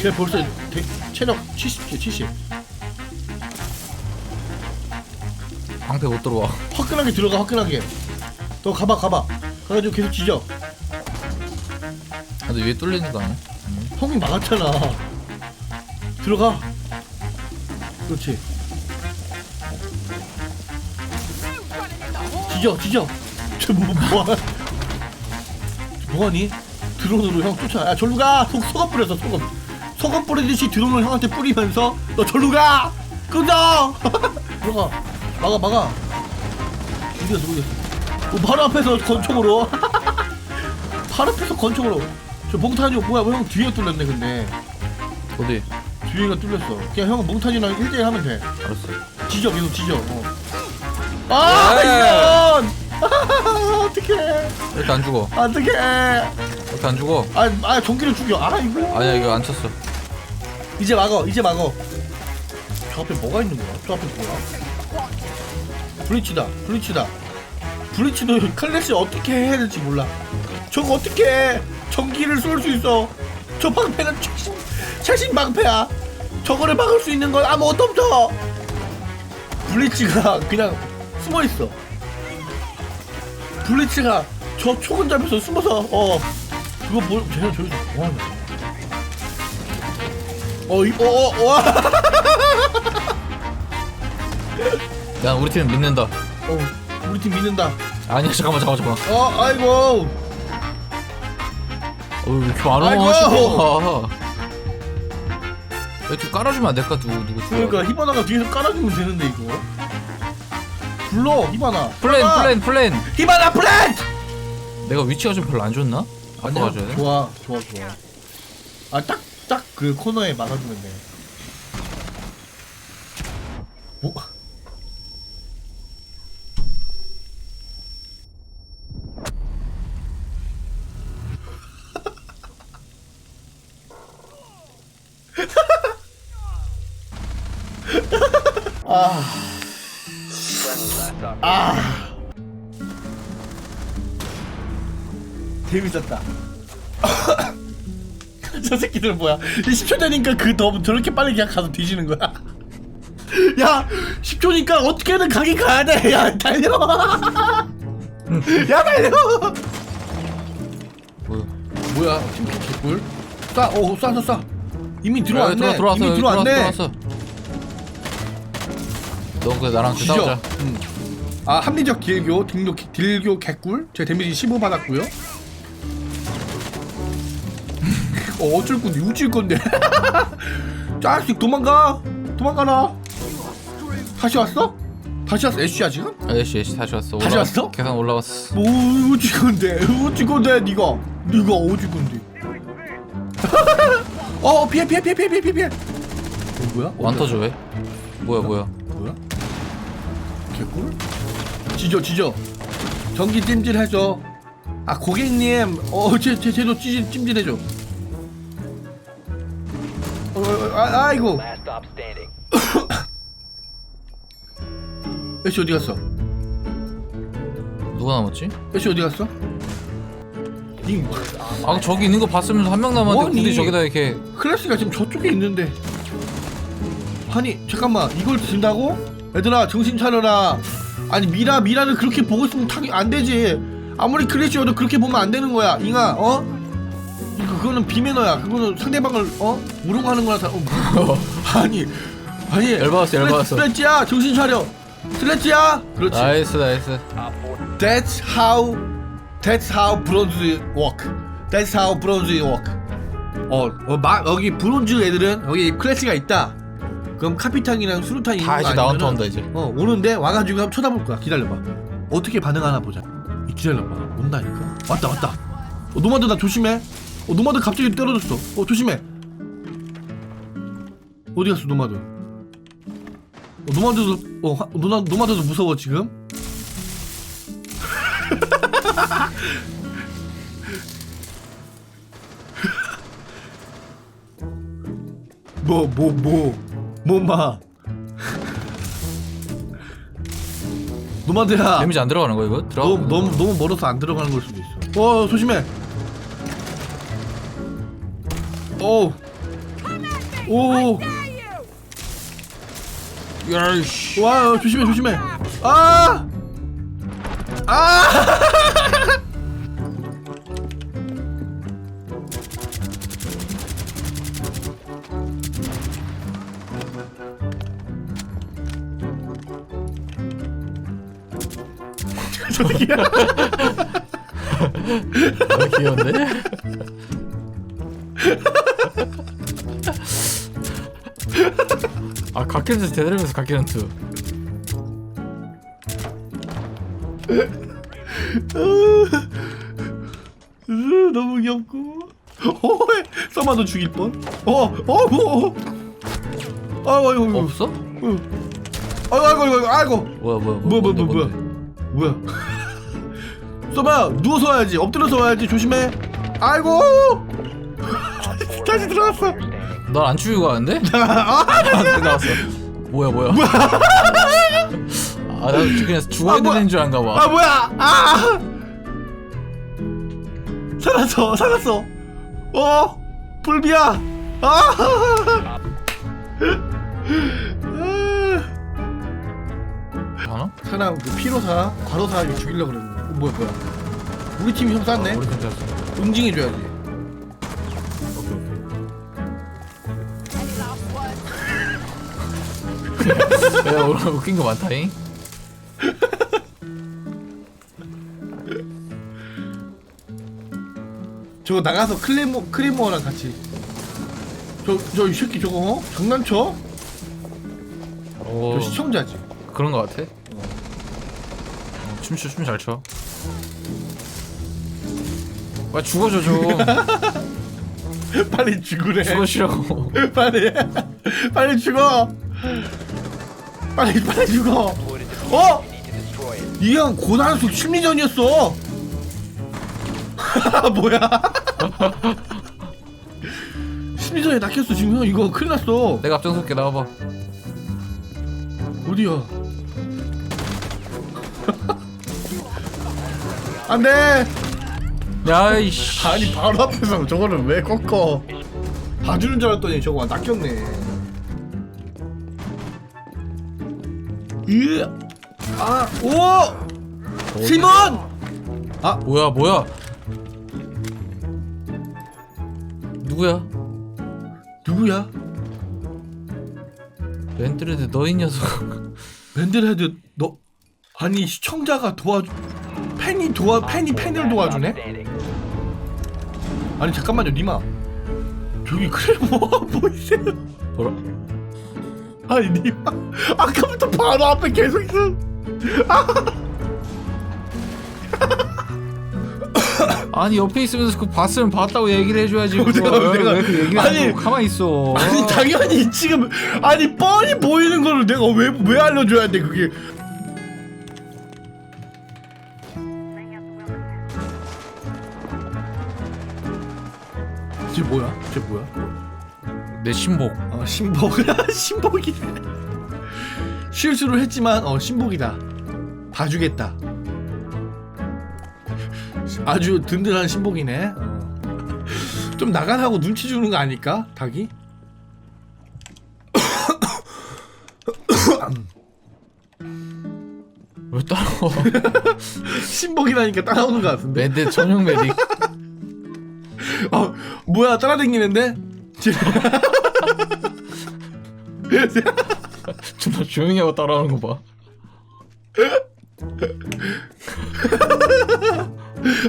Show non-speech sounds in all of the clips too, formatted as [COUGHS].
걔 벌써 대, 체력 70, 70. 방패 못 들어와. 화끈하게 들어가 화끈하게. 너 가봐 가봐. 가가지고 계속 지져. 근데 위에 뚫리는 거 아니야? 형이 막았잖아. 들어가. 그렇지. 지져, 지져. 저뭐 뭐하? 뭐하니? 드론으로 형 쫓아. 야 절로 가. 속 속아 뿌렸어 속아. 속아 뿌리듯이 드론을 형한테 뿌리면서 너 절로 가. 끄져. [LAUGHS] 들어가. 막아 막아. 어디갔어 어디갔어. 어, 바로 앞에서 권총으로. [LAUGHS] 바로 앞에서 권총으로. 저 몽타니 뭐야? 뭐 형 뒤에 뚫렸네 근데. 어디? 뒤에가 뚫렸어. 그냥 형 몽타니랑 1대1 하면 돼. 알았어. 지져 계속 지져. 어. 아 네. 이런. [LAUGHS] 어떡해. 이렇게 안 죽어. 어떡해. 이렇게 안 죽어. 아, 아 전기를 죽여. 아 이거. 아니야 이거 안 쳤어. 이제 막어. 이제 막어. 저 앞에 뭐가 있는 거야? 저 앞에 뭐야? 브리치다. 브리치다. 브리치도 [LAUGHS] 클래시 어떻게 해야 될지 몰라. 저거 어떻게 해? 전기를 쏠 수 있어. 저 방패는 최신 최신 방패야. 저거를 막을 수 있는 건 아무것도 없어. 블리치가 그냥 숨어 있어. 블리치가 저 초근 잡혀서 숨어서 어 그거 저기서 뭐 하는 거야? 어, 이, 어, 어, [LAUGHS] 와, 난 우리 팀 믿는다. 어, 우리 팀 믿는다. 아니야 잠깐만 잠깐만 잠깐만. 어, 아이고, 어왜 이렇게 안 아이고. 오고. 이렇게 깔아주면 안 될까 누구 누구. 그러니까 히바나가 뒤에서 깔아주면 되는데 이거. 불러, 히바나. 플랜! 플랜 플랜. 히바나 플랜. 내가 위치가 좀 별로 안 좋나? 아니야, 바꿔가줘야 돼. 좋아, 좋아, 좋아. 아, 딱, 딱 그 코너에 막아주면 돼. 뭐? [LAUGHS] 아. 아. 재밌었다. [COUGHS] 저 새끼들 뭐야? 10초 되니까 그더 저렇게 빨리 그냥 가서 뒤지는 거야. [LAUGHS] 야, 10초니까 어떻게든 가긴 가야 돼. 야, 달려. [LAUGHS] 야, 달려. 뭐야? 뭐야? 팀킬 개꿀? 쏴, 어, 쏴, 쏴, 쏴. 이미 들어왔네. 들어 들어왔어 이미 들어왔네. 들어왔어. 너 그래 나랑 그. 싸우자. 음. 아 합리적 딜교 딜교 딜교 개꿀 제 데미지 15 받았고요. 어 어쩔 건데 우찔 건데. 짜식 도망가 도망가라. 다시 왔어? 다시 왔어 애쉬야 지금? 애쉬 애쉬 다시 왔어. 다시 올라왔- 왔어? 계산 올라왔어. 뭐 어찌 건데 어찌 건데 니가 니가 어찌 건데? [LAUGHS] 어 피해 피해 피해 피해 피해 피해. 어, 뭐야? 안 터져 왜? 뭐야 뭐야? 뭐야? 개꿀? 지져 지져 전기 찜질 해줘 아 고객님 어제 제 제도 찜질 찜질 해줘 아, 아이고 Last stop standing. [COUGHS] 애쉬 어디 갔어? 누가 남았지? 애쉬 어디 갔어? 이아 저기 있는 거 봤으면서 한 명 남았는데 뭐니? 굳이 저기다 이렇게 클래스가 지금 저쪽에 있는데 아니 잠깐만 이걸 든다고? 얘들아 정신 차려라 아니 미라 미라를 그렇게 보고 있으면 당연히 안 되지 아무리 클래시여도 그렇게 보면 안 되는 거야 잉아 어? 그거는 비매너야 그거는 상대방을 어? 우롱하는 거라서 어, 뭐. [LAUGHS] 아니 아니 열받았어, 열받았어. 슬래지야 정신 차려 슬래지야 그렇지 나이스 나이스. That's how That's how bronze work. That's how bronze work. 어, 어 마, 여기 브론즈 애들은 여기 클래스가 있다. 그럼 카피탕이랑 수류탄 있는 다거 이제 아니면은- 나한테 온다 이제. 어 오는데 와가지고 한번 쳐다볼 거야. 기다려봐. 어떻게 반응하나 보자. 이 기다려봐. 온다니까. 왔다 왔다. 어, 노마드 나 조심해. 어 노마드 갑자기 떨어졌어. 어 조심해. 어디 갔어 노마드? 어, 노마드도 어 화- 노마, 노마드도 무서워 지금. [LAUGHS] 뭐 뭐 뭐 뭐마 [LAUGHS] 노마드야 데미지 안 들어가는 거 이거? 들어가. 너무 너무 너무 멀어서 안 들어가는 걸 수도 있어 어 조심해 어오 야이씨 와 조심해 조심해 아! 아! [LAUGHS] 저기야 아, 귀여운데? [LAUGHS] 대단하면서 갓겜투 으, 너무 귀엽고. 어 써마도 죽일 뻔 어어뭐 아이고 아이고 아이고. 없어? 응. 아이고 아이고 아이고 아이고 뭐야 뭐야 뭐야 뭐야 뭐야? 뭐야? [LAUGHS] 써봐 누워서 와야지. 엎드려서 와야지. 조심해. 아이고. [LAUGHS] 다시 들어갔어 널안 죽이고 가는데? 아, [LAUGHS] 아 나왔어. 뭐야 뭐야? 아 나도 그냥 죽어 아, 뭐야. 애인 줄 안가 봐. 아 뭐야? 아! 살았어 살았어. 어? 불비야. 아! 하나? 사람 그 피로사 과로사 이거 죽이려고 그랬는데. 어, 뭐야 뭐야? 우리 팀이 형 쐈네? 아, 우리 팀 쐈어. 응징해줘야지 야 오늘 웃긴 거 많다잉. 저거 나가서 클레모 크레모랑 같이. 저저이 새끼 저거 어? 장난쳐? 오. 저 시청자지. 그런 거 같아? 어, 춤추 춤 잘 춰. 와 죽어줘 좀 [LAUGHS] 빨리 죽으래. 죽어주라고. [LAUGHS] 빨리. 빨리 죽어 빨리 빨리 죽어. 어? 이형 고난수 심리전이었어. [LAUGHS] 뭐야? [LAUGHS] 심리전에 낚였어 지금 형. 이거 큰일 났어. 내가 앞장설게 나와봐. 어디야? [LAUGHS] 안돼! 야이씨. 아니 바로 앞에서 저거를 왜 꺾어? 봐주는 줄 알았더니 저거 낚였네 으아오! 시몬! 뭐야 뭐야? 누구야? 누구야? 멘트레드 너이 녀석. 밴드헤드 너 아니 시청자가 도와주 팬이 도와 팬이 팬을 도와주네? 아니 잠깐만요 니마. 저기 그래 뭐 보이세요? 뭐라? 아니 니마 아까부터 바로 앞에 계속 있어 [LAUGHS] 아니 옆에 있으면서 그거 봤으면 봤다고 얘기를 해줘야지 내가- 그걸. 내가- 왜그 얘기를 아니, 가만히 있어 아니 당연히 지금 아니 뻔히 보이는 거를 내가 왜 왜 알려줘야 돼 그게 쟤 뭐야? 쟤 뭐야? 내 신복. 어 신복. [LAUGHS] 신복이네. 실수를 했지만 어 신복이다. 봐주겠다. 아주 든든한 신복이네. 어. 좀 나가라고 눈치 주는 거 아닐까 닭이? [COUGHS] 왜 따라와? [LAUGHS] 신복이라니까 따라오는 것 같은데? 내 전용 메딕 어 뭐야 따라다니는데? 존나 조용히 하고 따라오는 거 봐.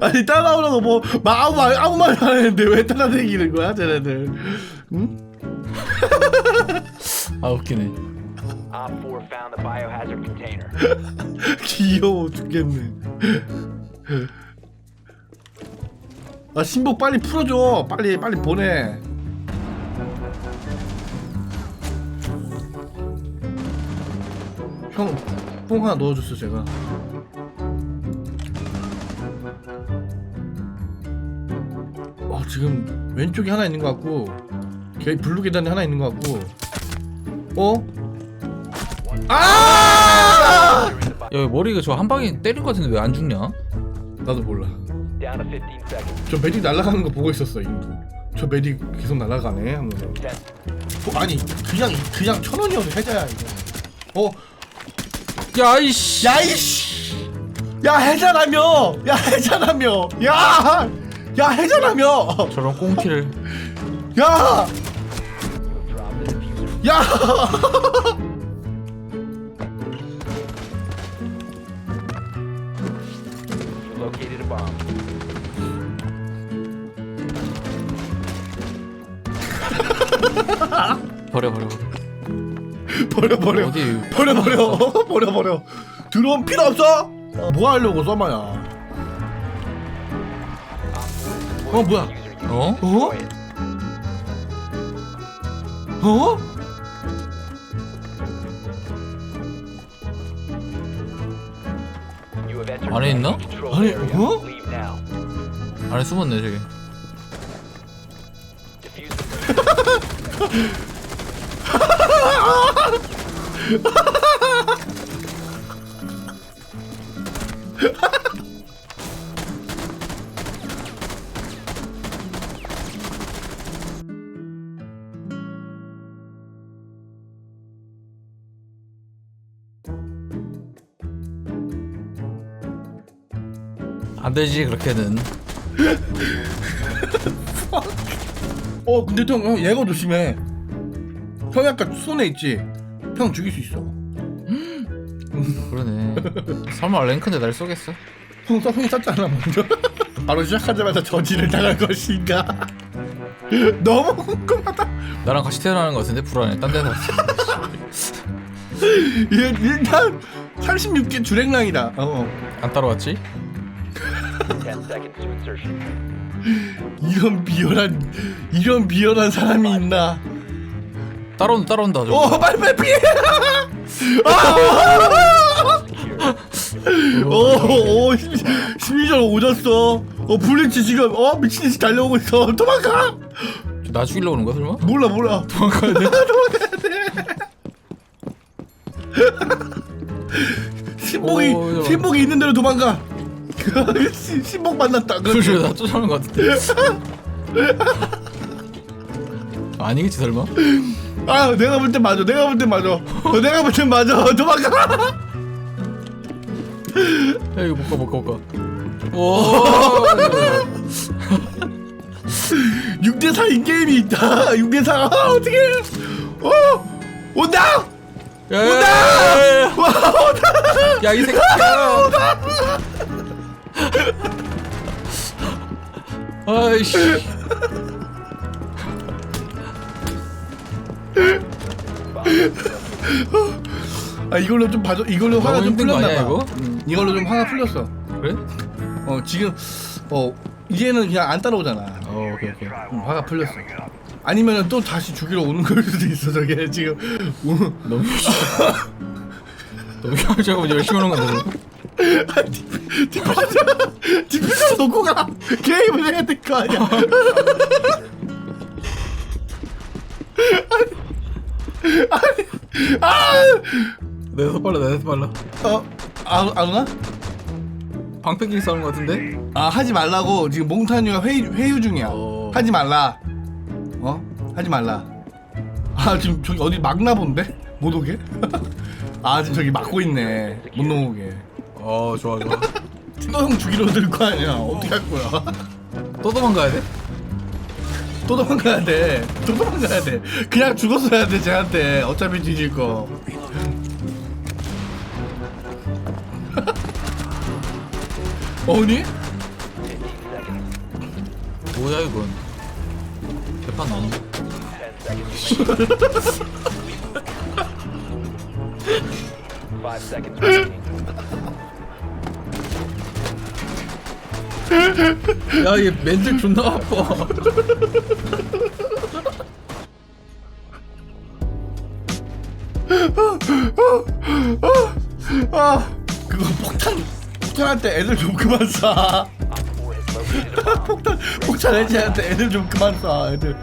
아니 따라오라고 뭐 마- 아무 말 아무 말안 했는데 왜 따라다니는 거야 쟤네들? 응? [LAUGHS] 아 웃기네. Op 4 found the biohazard container. [LAUGHS] 귀여워 죽겠네. 아 신복 빨리 풀어줘. 빨리 빨리 보내 형 뽕 하나 넣어줬어 제가 어 지금 왼쪽에 하나 있는 것 같고 개 블루 계단에 하나 있는 것 같고 어? 아! 야 머리가 저 한 방에 때린 거 같은데 왜 안 죽냐? 나도 몰라 Down to 15 seconds. 저 매직 날아가는 거 보고 있었어 인도 저 메디 계속 날아가네 하면서 Ten. 어, 아니 그냥 그냥 천 원이어도 해자야 이거 어 야이씨 야 이씨 야 해자라며 야 해자라며 야야 해자라며 저런 꽁키를 야. 야! You located a bomb. 버려 버려 버려 버려 버려 어디 버려 버려 버려 버려 드론 필요 없어? 뭐 하려고 써마야 어 뭐야 어? 어? 어? 안에 있나? area. 어? 안에 숨었네 저기 안 되지 그렇게는 어 근데 형, 형 얘가 조심해 형 아까 손에 있지? 형 죽일 수 있어. 그러네. 설마 랭크인데 날 쏘겠어? 형, 써- 형이 쐈잖아 먼저. 바로 시작하자마자 저지를 당할 것인가. 너무 궁금하다. 나랑 같이 태어나는 거 같은데? 불안해. 딴 데서 [LAUGHS] 일- 일단 36개 주랭랑이다. 어. 안 따라왔지? 10 seconds to insertion. 이런 비열한 이런 비열한 사람이 있나 따라온다 따라온다 저거. 어 빨리 빨리 피해. 오오 심리전 오졌어. 어 블리치 지금 어? 미친 듯이 달려오고 있어. 도망가! 나 죽이려고 그런 거야 설마? 몰라 몰라. [LAUGHS] [LAUGHS] 도망가야 돼? 신복이 오, 야. 신복이 있는 대로 도망가. 신- [LAUGHS] 신복 만났다. 그렇지. 나 쫓아오는 거 같은데. 아니겠지 설마? 아 내가 볼 땐 맞아. 내가 볼 땐 맞아. 어, 내가 볼 땐 맞아. [LAUGHS] 도망가. 야 이거 못 가 못 가 못가 오. [LAUGHS] 6대4 인 게임이 있다. [LAUGHS] 6대4 아, 어떻게 어 온다. 온다! 야이 새끼야! 아이씨 아 이걸로 좀 봐줘. 이걸로 화가 좀 힘든 거 풀렸나 아니야, 봐. 이거? 음, 이걸로 좀 화가 풀렸어. 그래? 어 지금 어 이제는 그냥 안 따라오잖아. 어 오케이 오케이. 음, 화가 풀렸어. 아니면은 또 다시 죽이러 오는 걸 수도 있어 저게 지금. 우- 너무 너무 열심히 열심히 하는 건데. 아, 디- 디퓨저 디퓨저 놓고 가. 게임을 해야 될 거 아니야 [LAUGHS] 아니 아니 내서 빨라 내서 빨라 아어안 오나? 방패끼리 싸우는 거 같은데? 아 하지 말라고 지금 몽타뉴가 회의 회유 중이야. 어. 하지 말라. 어? 하지 말라. 아 지금 저기 어디 막나 본데? 못 오게? [LAUGHS] 아 지금 저기 막고 있네. 못 넘어오게. 어 좋아 좋아 [LAUGHS] 또 형 죽이러 들 거 아니야. 어떻게 할 거야? 또 도망가야 돼? 또 도망가야 돼. 또 도망가야 돼. 그냥 죽었어야 돼 쟤한테. 어차피 뒤질 거. 어니? 15 seconds. 뭐야 이건 대판 나는 10 seconds. 5 seconds remaining. 야얘 멘탈 존나 아파 [LAUGHS] 그거 폭탄 폭탄할 때 애들 좀 그만 쏴. Op 4 has located a bomb. 폭탄 폭탄 해제할 때 애들 좀 그만 쏴 애들